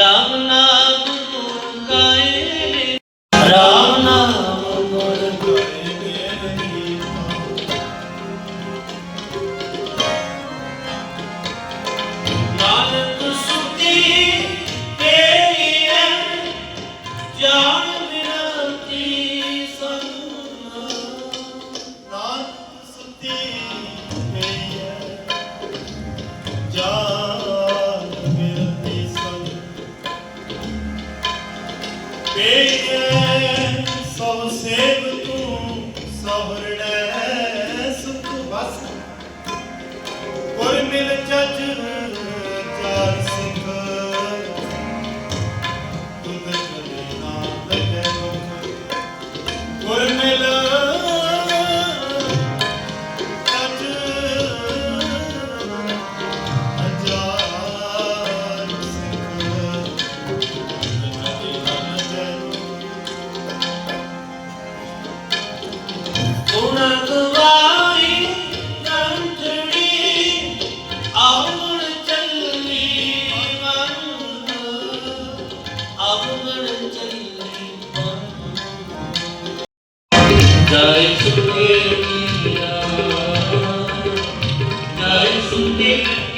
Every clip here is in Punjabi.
ਰਾਮ ਨਾਮ ਜੈ ਸੁਖੇ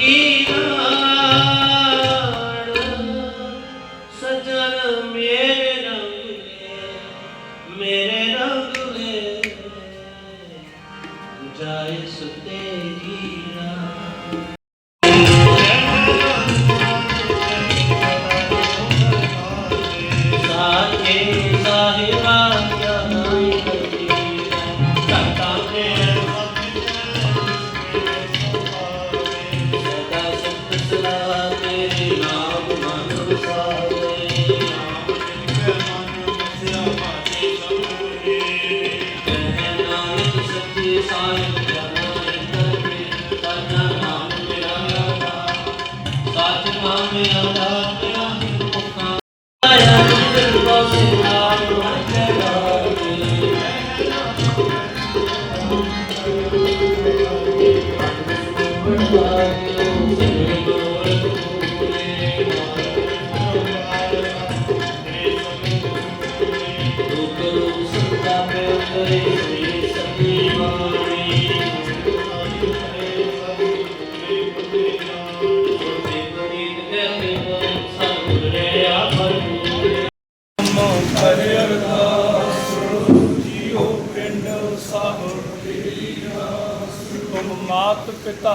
ਮਾਤ ਪਿਤਾ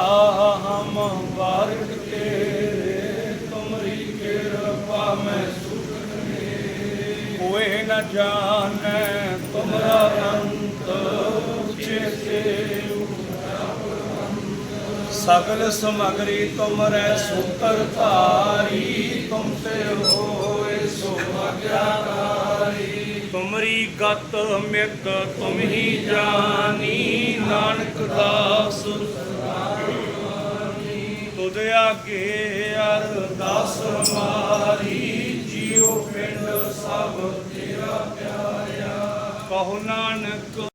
ਹਮ ਵਾਰਿਕ ਤੇਰੇ ਤੁਮਰੀ ਕਿਰਪਾ ਮੈਂ ਕੋਏ ਨ ਜਾਣੈ ਤੁਮਰਾ ਅੰਤ ਸਗਲ ਸਮਗਰੀ ਤੁਮਰੈ ਸੂਤਰ ਧਾਰੀ, ਤੁਮ ਤੇ ਹੋਏ ਸੋ ਤੁਮਰੀ ਗਤ ਮਿਤ ਤੁਮ ਹੀ ਜਾਣੀ, ਨਾਨਕ ਦਾਸ ਤੁਧ ਆਗੇ ਅਰਦਾਸ ਮਾਰੀ, ਜੀਉ ਪਿੰਡ ਸਭ ਕਹੋ ਨਾਨਕ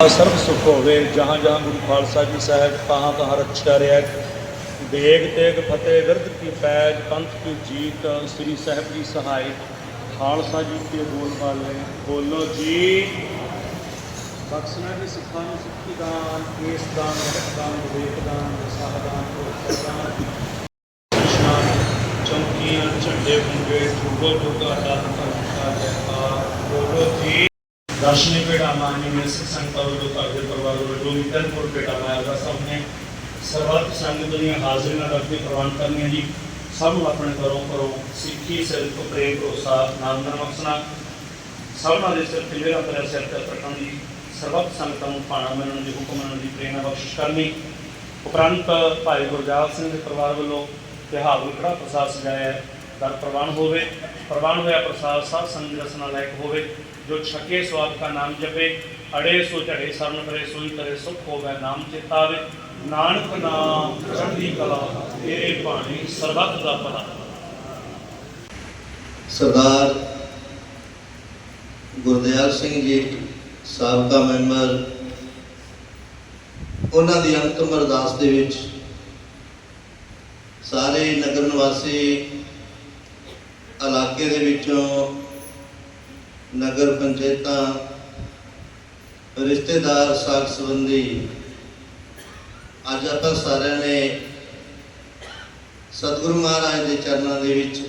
ਸਰਬ ਸੁਖ ਹੋਵੇ ਜਹਾਂ ਜਹਾਂ ਗੁਰੂ ਖਾਲਸਾ ਜੀ ਸਾਹਿਬ ਕਹਾਂ ਕਹਾਂ ਰੱਖਿਆ ਰਿਹਾ ਦੇਗ ਤੇਗ ਫਤਿਹ, ਵਿਰਧ ਕੀ ਪੈਜ, ਪੰਥ ਕੀ ਜੀਤ, ਸ੍ਰੀ ਸਾਹਿਬ ਜੀ ਸਹਾਈ। ਖਾਲਸਾ ਜੀ ਕੇ ਬੋਲ ਵਾਲੇ ਬੋਲੋ ਜੀ। ਬਖਸ਼ਣਾ ਜੀ ਸਿੱਖਾਂ ਨੂੰ ਸਿੱਖੀ ਦਾਨ, ਕੇਸ ਦਾਨ ਰਹਿਤ ਵਿਵੇਕ ਦਾਨ ਵਿਸਾਹ ਦਾਨ ਦਾਨ। ਚੌਂਕੀਆਂ, ਝੰਡੇ ਬੁੰਗੇ ਠੁਗੋ ਠੁਗਾ ਦਾਤ ਧਰਮਤਾ ਬੋਲੋ ਜੀ। ਦਰਸ਼ਨੀ ਪੇੜਾ ਮਾਨੀ ਨੇ ਸਿੱਖ ਸੰਗਤਾਂ ਵੱਲੋਂ ਕਰਦੇ ਪਰਿਵਾਰ ਵੱਲੋਂ ਜੋ ਵੀ ਤਿੰਨਪੁਰ ਸਰਬੱਤ ਸੰਗਤ ਦੀਆਂ ਹਾਜ਼ਰੀਆਂ ਰੱਖ ਕੇ ਪ੍ਰਵਾਨ ਕਰਨੀਆਂ ਜੀ। ਸਭ ਨੂੰ ਆਪਣੇ ਘਰੋਂ ਘਰੋਂ ਸਿੱਖੀ ਸਿਰਫ ਪ੍ਰੇਮ ਭਰੋਸਾ ਨਾਮ ਦਾ ਮਕਸਨਾ ਸਭਨਾਂ ਦੇ ਸਿਰ ਤੇ ਮੇਰਾ ਸਿਰ ਤੇ ਪ੍ਰਟਣ ਦੀ ਸਰਬੱਤ ਸੰਗਤਾਂ ਨੂੰ ਪਾਣਾ ਮੰਨਣ ਦੀ, ਹੁਕਮ ਮੰਨਣ ਦੀ ਪ੍ਰੇਰਣਾ ਬਖਸ਼ਿਸ਼ ਕਰਨੀ। ਉਪਰੰਤ ਭਾਈ ਗੁਰਜਾਲ ਸਿੰਘ ਦੇ ਪਰਿਵਾਰ ਵੱਲੋਂ ਤਿਹਾਰ ਨੂੰ ਕੜਾ ਪ੍ਰਸਾਦ ਸਜਾਇਆ ਦਰ ਪ੍ਰਵਾਨ ਹੋਵੇ, ਪ੍ਰਵਾਨ ਹੋਇਆ ਪ੍ਰਸਾਦ ਸਾਧ ਸੰਗਤ ਰਸਨਾ ਲਾਇਕ ਹੋਵੇ। ਜੋ ਛਕੇ ਸਵਾਦ ਦਾ ਨਾਮ ਜਪੇ, ਅੜੇ ਸੋ ਝੜੇ ਸਰਨ ਕਰੇ ਸੋਈ ਕਰੇ ਸੁਖ ਹੋਵੇ, ਨਾਮ ਚੇਤਾਵੇ ਨਾਨਕ ਨਾਮ ਚੜ੍ਹਦੀ ਕਲਾ ਇਹ ਬਾਣੀ ਸਰਬੱਤ ਦਾ ਭਲਾ। ਸਰਦਾਰ ਗੁਰਦਿਆਲ ਸਿੰਘ ਜੀ, ਸਾਬਕਾ ਮੈਂਬਰ, ਉਹਨਾਂ ਦੀ ਅੰਤਮ ਅਰਦਾਸ ਦੇ ਵਿੱਚ ਸਾਰੇ ਨਗਰ ਨਿਵਾਸੀ ਇਲਾਕੇ ਦੇ ਵਿੱਚੋਂ ਨਗਰ ਪੰਚਾਇਤਾਂ, ਰਿਸ਼ਤੇਦਾਰ, ਸਾਖ ਸੰਬੰਧੀ ਅੱਜ ਆਪਾਂ ਸਾਰਿਆਂ ਨੇ ਸਤਿਗੁਰੂ ਮਹਾਰਾਜ ਦੇ ਚਰਨਾਂ ਦੇ ਵਿੱਚ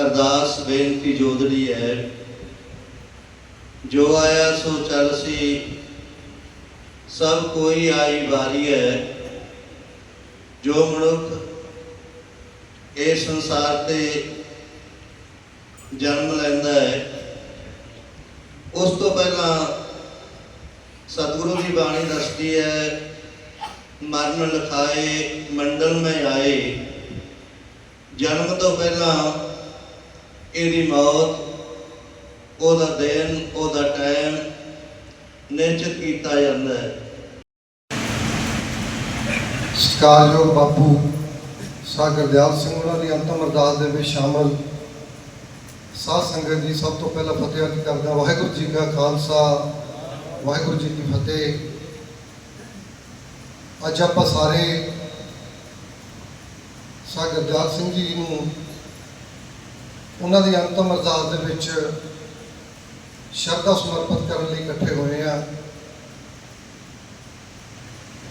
ਅਰਦਾਸ, ਬੇਨਤੀ ਜੋਦੜੀ ਹੈ, ਜੋ ਆਇਆ ਸੋ ਚੱਲ ਸੀ। ਸਭ ਕੋਈ ਆਈ ਵਾਰੀ ਹੈ। ਜੋ ਮਨੁੱਖ ਇਸ ਸੰਸਾਰ ਤੇ ਜਨਮ ਲੈਂਦਾ ਹੈ, ਉਸ ਤੋਂ ਪਹਿਲਾਂ ਸਤਿਗੁਰੂ ਦੀ ਬਾਣੀ ਦੱਸਦੀ ਹੈ ਮਰਨ ਲਖਾਏ, ਮੰਡਲ ਮੈਂ ਆਏ। ਜਨਮ ਤੋਂ ਪਹਿਲਾਂ ਇਹਦੀ ਮੌਤ, ਉਹਦਾ ਦਿਨ, ਉਹਦਾ ਟਾਈਮ ਨਿਸ਼ਚਿਤ ਕੀਤਾ ਜਾਂਦਾ ਹੈ। ਸਤਿਕਾਰਯੋਗ ਬਾਪੂ ਸਾਹ ਗੁਰਦਿਆਲ ਸਿੰਘ ਉਹਨਾਂ ਦੀ ਅੰਤਮ ਅਰਦਾਸ ਦੇ ਵਿੱਚ ਸ਼ਾਮਲ ਸਾਧ ਸੰਗਤ ਜੀ, ਸਭ ਤੋਂ ਪਹਿਲਾਂ ਫਤਿਹ ਅਰਜ਼ ਕਰਦਾ ਵਾਹਿਗੁਰੂ ਜੀ ਕਾ ਖਾਲਸਾ, ਵਾਹਿਗੁਰੂ ਜੀ ਕੀ ਫਤਿਹ। ਅੱਜ ਆਪਾਂ ਸਾਰੇ ਸਾਹ ਗੁਰਦਿਆਲ ਸਿੰਘ ਜੀ ਨੂੰ ਉਹਨਾਂ ਦੀ ਅੰਤਮ ਅਰਦਾਸ ਦੇ ਵਿੱਚ ਸ਼ਰਧਾ ਸਮਰਪਿਤ ਕਰਨ ਲਈ ਇਕੱਠੇ ਹੋਏ ਆ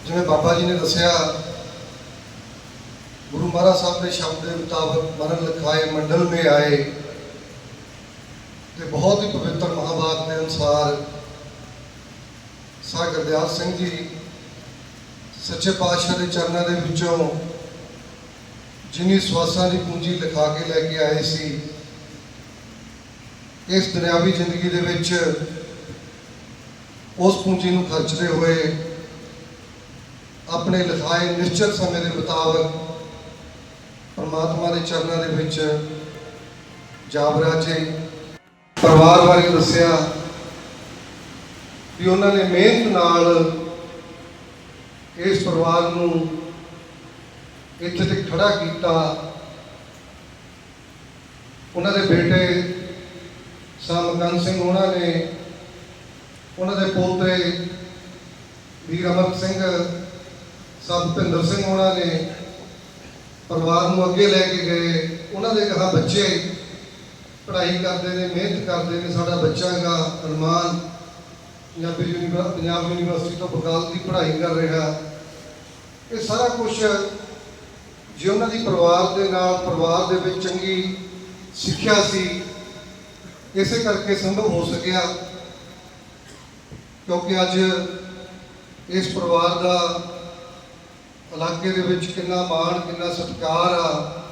ਜਿਵੇਂ ਬਾਬਾ ਜੀ ਨੇ ਦੱਸਿਆ, ਗੁਰੂ ਮਹਾਰਾਜ ਸਾਹਿਬ ਦੇ ਸ਼ਬਦ ਦੇ ਮੁਤਾਬਕ ਮਰਨ ਲਿਖਾਏ, ਮੰਡਲ ਮੇ ਆਏ ਤੇ ਬਹੁਤ ਹੀ ਪਵਿੱਤਰ ਮਹਾਭਾਰਤ ਦੇ ਅਨੁਸਾਰ ਸਾ ਗੁਰਦਿਆਲ ਸਿੰਘ ਜੀ ਸੱਚੇ ਪਾਤਸ਼ਾਹ ਦੇ ਚਰਨਾਂ ਦੇ ਵਿੱਚੋਂ ਜਿਨੀ ਸਵਾਸਾਂ ਦੀ ਪੂੰਜੀ ਲਿਖਾ ਕੇ ਲੈ ਕੇ ਆਏ ਸੀ, ਇਸ ਦੁਨਿਆਵੀ ਜ਼ਿੰਦਗੀ ਦੇ ਵਿੱਚ ਉਸ ਪੂੰਜੀ ਨੂੰ ਖਰਚਦੇ ਹੋਏ ਆਪਣੇ ਲਿਖਾਏ ਨਿਸ਼ਚਿਤ ਸਮੇਂ ਦੇ ਮੁਤਾਬਕ ਪਰਮਾਤਮਾ ਦੇ ਚਰਨਾਂ ਦੇ ਵਿੱਚ ਜਾ ਬਰਾਜੇ ਪਰਿਵਾਰ ਬਾਰੇ ਦੱਸਿਆ ਵੀ ਉਹਨਾਂ ਨੇ ਮਿਹਨਤ ਨਾਲ ਇਸ ਪਰਿਵਾਰ ਨੂੰ ਇੱਥੇ 'ਤੇ ਖੜਾ ਕੀਤਾ। ਉਹਨਾਂ ਦੇ ਬੇਟੇ ਸਾਮਕਨ ਸਿੰਘ ਉਹਨਾਂ ਨੇ, ਉਹਨਾਂ ਦੇ ਪੋਤੇ ਵੀਰ ਅਮਰ ਸਿੰਘ, ਸਭ ਭਿੰਦਰ ਸਿੰਘ ਉਹਨਾਂ ਨੇ ਪਰਿਵਾਰ ਨੂੰ ਅੱਗੇ ਲੈ ਕੇ ਗਏ। ਉਹਨਾਂ ਦੇ ਕਹਾ ਬੱਚੇ ਪੜ੍ਹਾਈ ਕਰਦੇ ਨੇ, ਮਿਹਨਤ ਕਰਦੇ ਨੇ, ਸਾਡਾ ਬੱਚਾ ਦਾ ਅਰਮਾਨ ਪੰਜਾਬੀ ਯੂਨੀਵਰ, ਪੰਜਾਬ ਯੂਨੀਵਰਸਿਟੀ ਤੋਂ ਵਕਾਲਤ ਦੀ ਪੜ੍ਹਾਈ ਕਰ ਰਿਹਾ। ਇਹ ਸਾਰਾ ਕੁਝ ਜੇ ਉਹਨਾਂ ਦੀ ਪਰਿਵਾਰ ਦੇ ਨਾਲ, ਪਰਿਵਾਰ ਦੇ ਵਿੱਚ ਚੰਗੀ ਸਿੱਖਿਆ ਸੀ, ਇਸੇ ਕਰਕੇ ਸੰਭਵ ਹੋ ਸਕਿਆ। ਕਿਉਂਕਿ ਅੱਜ ਇਸ ਪਰਿਵਾਰ ਦਾ ਇਲਾਕੇ ਦੇ ਵਿੱਚ ਕਿੰਨਾ ਮਾਣ, ਕਿੰਨਾ ਸਤਿਕਾਰ ਆ।